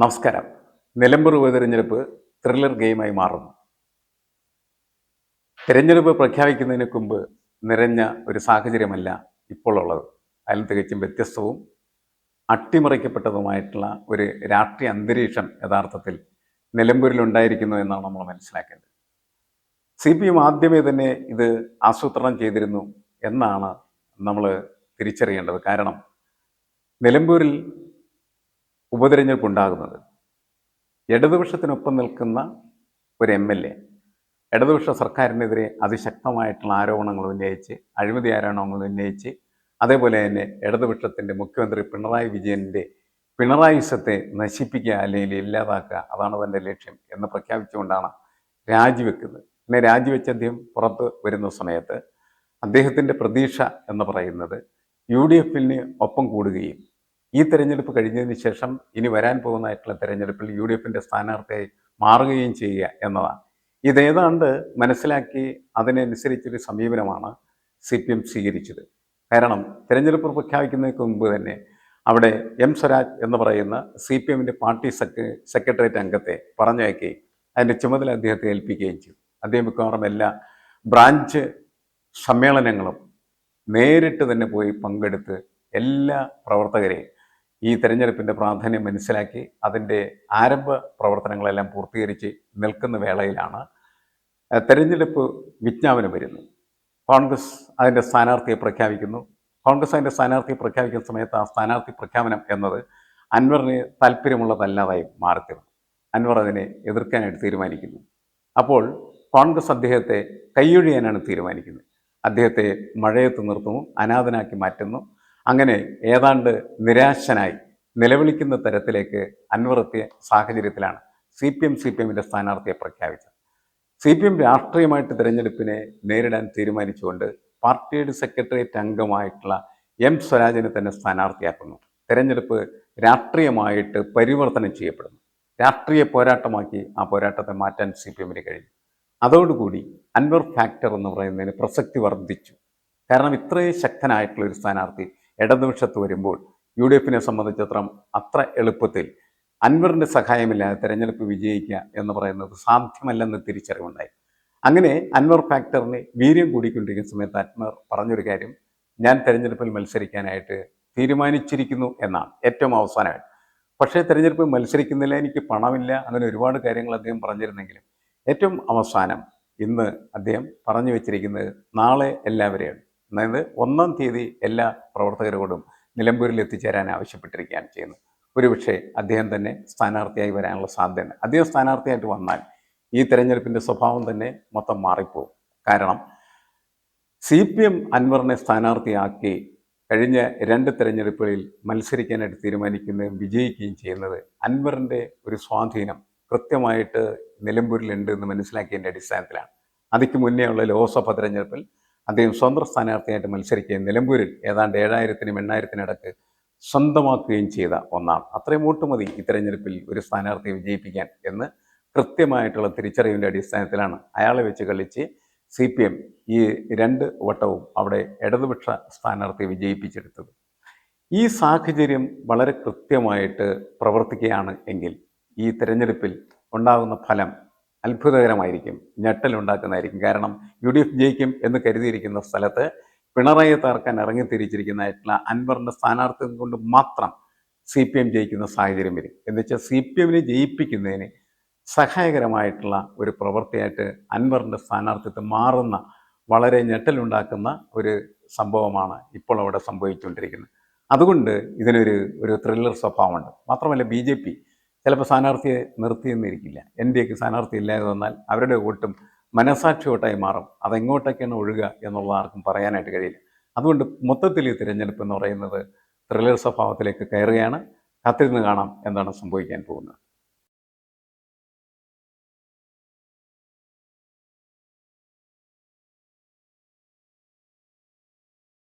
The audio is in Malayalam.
നമസ്കാരം. നിലമ്പൂർ ഉപതെരഞ്ഞെടുപ്പ് ത്രില്ലർ ഗെയിമായി മാറുന്നു. തിരഞ്ഞെടുപ്പ് പ്രഖ്യാപിക്കുന്നതിന് മുമ്പ് നിറഞ്ഞ ഒരു സാഹചര്യമല്ല ഇപ്പോൾ ഉള്ളത്. അതിൽ തികച്ചും വ്യത്യസ്തവും അട്ടിമറിക്കപ്പെട്ടതുമായിട്ടുള്ള ഒരു രാഷ്ട്രീയ അന്തരീക്ഷം യഥാർത്ഥത്തിൽ നിലമ്പൂരിൽ ഉണ്ടായിരിക്കുന്നു എന്നാണ് നമ്മൾ മനസ്സിലാക്കേണ്ടത്. സി പി എം ആദ്യമേ തന്നെ ഇത് ആസൂത്രണം ചെയ്തിരുന്നു എന്നാണ് നമ്മൾ തിരിച്ചറിയേണ്ടത്. കാരണം നിലമ്പൂരിൽ ഉപതെരഞ്ഞെടുപ്പ് ഉണ്ടാകുന്നത് ഇടതുപക്ഷത്തിനൊപ്പം നിൽക്കുന്ന ഒരു എം എൽ എ ഇടതുപക്ഷ സർക്കാരിനെതിരെ അതിശക്തമായിട്ടുള്ള ആരോപണങ്ങൾ ഉന്നയിച്ച് അഴിമതി ആരോപണങ്ങൾ ഉന്നയിച്ച് അതേപോലെ തന്നെ ഇടതുപക്ഷത്തിന്റെ മുഖ്യമന്ത്രി പിണറായി വിജയന്റെ പിണറായിസത്തെ നശിപ്പിക്കുക അല്ലെങ്കിൽ ഇല്ലാതാക്കുക അതാണ് തന്റെ ലക്ഷ്യം എന്ന് പ്രഖ്യാപിച്ചുകൊണ്ടാണ് രാജിവെക്കുന്നത്. പിന്നെ രാജിവെച്ച് അദ്ദേഹം പുറത്ത് വരുന്ന സമയത്ത് അദ്ദേഹത്തിന്റെ പ്രതീക്ഷ എന്ന് പറയുന്നത് യു ഡി എഫിന് ഒപ്പം കൂടുകയും ഈ തെരഞ്ഞെടുപ്പ് കഴിഞ്ഞതിന് ശേഷം ഇനി വരാൻ പോകുന്നതായിട്ടുള്ള തെരഞ്ഞെടുപ്പിൽ യു ഡി എഫിന്റെ സ്ഥാനാർത്ഥിയായി മാറുകയും ചെയ്യുക എന്നതാണ്. ഇതേതാണ്ട് മനസ്സിലാക്കി അതിനനുസരിച്ചൊരു സമീപനമാണ് സി പി എം സ്വീകരിച്ചത്. കാരണം തെരഞ്ഞെടുപ്പ് പ്രഖ്യാപിക്കുന്നതിന് മുമ്പ് തന്നെ അവിടെ എം സ്വരാജ് എന്ന് പറയുന്ന സി പി എമ്മിന്റെ പാർട്ടി സെക് സെക്രട്ടേറിയറ്റ് അംഗത്തെ പറഞ്ഞയക്കുകയും അതിന്റെ ചുമതല അദ്ദേഹത്തെ ഏൽപ്പിക്കുകയും ചെയ്തു. അദ്ദേഹം മിക്കവാറും എല്ലാ ബ്രാഞ്ച് സമ്മേളനങ്ങളും നേരിട്ട് തന്നെ പോയി പങ്കെടുത്ത് എല്ലാ പ്രവർത്തകരെയും ഈ തെരഞ്ഞെടുപ്പിന്റെ പ്രാധാന്യം മനസ്സിലാക്കി അതിന്റെ ആരംഭ പ്രവർത്തനങ്ങളെല്ലാം പൂർത്തീകരിച്ച് നിൽക്കുന്ന വേളയിലാണ് തെരഞ്ഞെടുപ്പ് വിജ്ഞാപനം വരുന്നു. കോൺഗ്രസ് അതിന്റെ സ്ഥാനാർത്ഥിയെ പ്രഖ്യാപിക്കുന്നു. കോൺഗ്രസ് അതിന്റെ സ്ഥാനാർത്ഥിയെ പ്രഖ്യാപിക്കുന്ന സമയത്ത് ആ സ്ഥാനാർത്ഥി പ്രഖ്യാപനം എന്നത് അൻവറിന് താല്പര്യമുള്ളതല്ലാതായി മാറിത്തീർന്നു അൻവർ അതിനെ എതിർക്കാനായിട്ട് തീരുമാനിക്കുന്നു. അപ്പോൾ കോൺഗ്രസ് അദ്ദേഹത്തെ കൈയൊഴിയാനാണ് തീരുമാനിക്കുന്നത്. അദ്ദേഹത്തെ മഴയത്ത് നിർത്തുന്നു അനാഥനാക്കി മാറ്റുന്നു. അങ്ങനെ ഏതാണ്ട് നിരാശനായി നിലവിളിക്കുന്ന തരത്തിലേക്ക് അൻവർ എത്തിയ സാഹചര്യത്തിലാണ് C P M C P എമ്മിന്റെ സ്ഥാനാർത്ഥിയെ പ്രഖ്യാപിച്ചത്. സി പി എം രാഷ്ട്രീയമായിട്ട് തിരഞ്ഞെടുപ്പിനെ നേരിടാൻ തീരുമാനിച്ചുകൊണ്ട് പാർട്ടിയുടെ സെക്രട്ടേറിയറ്റ് അംഗമായിട്ടുള്ള എം സ്വരാജിനെ തന്നെ സ്ഥാനാർത്ഥിയാക്കുന്നു. തിരഞ്ഞെടുപ്പ് രാഷ്ട്രീയമായിട്ട് പരിവർത്തനം ചെയ്യപ്പെടുന്നു. രാഷ്ട്രീയ പോരാട്ടമാക്കി ആ പോരാട്ടത്തെ മാറ്റാൻ സി പി എമ്മിന് കഴിഞ്ഞു. അതോടുകൂടി അൻവർ ഫാക്ടർ എന്ന് പറയുന്നതിന് പ്രസക്തി വർദ്ധിച്ചു. കാരണം ഇത്രയും ശക്തനായിട്ടുള്ള ഒരു സ്ഥാനാർത്ഥി ഇടതുപക്ഷത്ത് വരുമ്പോൾ യു ഡി എഫിനെ സംബന്ധിച്ചിടത്തോളം അത്ര എളുപ്പത്തിൽ അൻവറിന്റെ സഹായമില്ലാതെ തെരഞ്ഞെടുപ്പ് വിജയിക്കുക എന്ന് പറയുന്നത് സാധ്യമല്ലെന്ന് തിരിച്ചറിവുണ്ടായി. അങ്ങനെ അൻവർ ഫാക്ടറിന് വീര്യം കൂടിക്കൊണ്ടിരിക്കുന്ന സമയത്ത് അൻവർ പറഞ്ഞൊരു കാര്യം ഞാൻ തെരഞ്ഞെടുപ്പിൽ മത്സരിക്കാനായിട്ട് തീരുമാനിച്ചിരിക്കുന്നു എന്നാണ് ഏറ്റവും അവസാനമായിട്ട്. പക്ഷേ തെരഞ്ഞെടുപ്പ് മത്സരിക്കുന്നില്ല എനിക്ക് പണമില്ല അങ്ങനെ ഒരുപാട് കാര്യങ്ങൾ അദ്ദേഹം പറഞ്ഞിരുന്നെങ്കിലും ഏറ്റവും അവസാനം ഇന്ന് അദ്ദേഹം പറഞ്ഞു വെച്ചിരിക്കുന്നത് നാളെ എല്ലാവരെയും അതായത് ഒന്നാം തീയതി എല്ലാ പ്രവർത്തകരോടും നിലമ്പൂരിൽ എത്തിച്ചേരാൻ ആവശ്യപ്പെട്ടിരിക്കുകയാണ് ചെയ്യുന്നത്. ഒരുപക്ഷെ അദ്ദേഹം തന്നെ സ്ഥാനാർത്ഥിയായി വരാനുള്ള സാധ്യത അദ്ദേഹം സ്ഥാനാർത്ഥിയായിട്ട് വന്നാൽ ഈ തെരഞ്ഞെടുപ്പിന്റെ സ്വഭാവം തന്നെ മൊത്തം മാറിപ്പോകും കാരണം സി പി എം അൻവറിനെ സ്ഥാനാർത്ഥിയാക്കി കഴിഞ്ഞ രണ്ട് തെരഞ്ഞെടുപ്പുകളിൽ മത്സരിക്കാനായിട്ട് തീരുമാനിക്കുകയും വിജയിക്കുകയും ചെയ്യുന്നത് അൻവറിന്റെ ഒരു സ്വാധീനം കൃത്യമായിട്ട് നിലമ്പൂരിലുണ്ട് എന്ന് മനസ്സിലാക്കിയതിന്റെ അടിസ്ഥാനത്തിലാണ്. അതിക്ക് മുന്നേ ഉള്ള ലോക്സഭ തെരഞ്ഞെടുപ്പിൽ അദ്ദേഹം സ്വന്തം സ്ഥാനാർത്ഥിയായിട്ട് മത്സരിക്കുകയും നിലമ്പൂരിൽ ഏതാണ്ട് ഏഴായിരത്തിനും എണ്ണായിരത്തിനിടക്ക് സ്വന്തമാക്കുകയും ചെയ്ത ഒന്നാണ്. അത്രയും വോട്ട് മതി ഈ തെരഞ്ഞെടുപ്പിൽ ഒരു സ്ഥാനാർത്ഥിയെ വിജയിപ്പിക്കാൻ എന്ന് കൃത്യമായിട്ടുള്ള തിരിച്ചറിവിന്റെ അടിസ്ഥാനത്തിലാണ് അയാളെ വെച്ച് കളിച്ച് സി പി എം ഈ രണ്ട് വട്ടവും അവിടെ ഇടതുപക്ഷ സ്ഥാനാർത്ഥിയെ വിജയിപ്പിച്ചെടുത്തത്. ഈ സാഹചര്യം വളരെ കൃത്യമായിട്ട് പ്രവർത്തിക്കുകയാണ് എങ്കിൽ ഈ തെരഞ്ഞെടുപ്പിൽ ഉണ്ടാകുന്ന ഫലം അത്ഭുതകരമായിരിക്കും ഞെട്ടലുണ്ടാക്കുന്നതായിരിക്കും. കാരണം യു ഡി എഫ് ജയിക്കും എന്ന് കരുതിയിരിക്കുന്ന സ്ഥലത്ത് പിണറായി തകർക്കാൻ ഇറങ്ങിത്തിരിച്ചിരിക്കുന്നതായിട്ടുള്ള അൻവറിന്റെ സ്ഥാനാർത്ഥിത്വം കൊണ്ട് മാത്രം സി പി എം ജയിക്കുന്ന സാഹചര്യം വരും. എന്ന് വെച്ചാൽ സി പി എമ്മിനെ ജയിപ്പിക്കുന്നതിന് സഹായകരമായിട്ടുള്ള ഒരു പ്രവൃത്തിയായിട്ട് അൻവറിന്റെ സ്ഥാനാർത്ഥിത്വം മാറുന്ന വളരെ ഞെട്ടലുണ്ടാക്കുന്ന ഒരു സംഭവമാണ് ഇപ്പോൾ അവിടെ സംഭവിച്ചുകൊണ്ടിരിക്കുന്നത്. അതുകൊണ്ട് ഇതിനൊരു ഒരു ത്രില്ലർ സ്വഭാവമുണ്ട്. മാത്രമല്ല ബി ജെ പി ചിലപ്പോൾ സ്ഥാനാർത്ഥിയെ നിർത്തിയെന്നിരിക്കില്ല. എൻ ഡി എക്ക് സ്ഥാനാർത്ഥി ഇല്ലാതെ വന്നാൽ അവരുടെ വോട്ടും മനസാക്ഷി വോട്ടായി മാറും. അതെങ്ങോട്ടൊക്കെയാണ് ഒഴുകുക എന്നുള്ളത് ആർക്കും പറയാനായിട്ട് കഴിയില്ല. അതുകൊണ്ട് മൊത്തത്തിൽ ഈ തിരഞ്ഞെടുപ്പ് എന്ന് പറയുന്നത് ത്രില്ലർ സ്വഭാവത്തിലേക്ക് കയറുകയാണ്. കാത്തിരുന്ന് കാണാം എന്താണ് സംഭവിക്കാൻ പോകുന്നത്.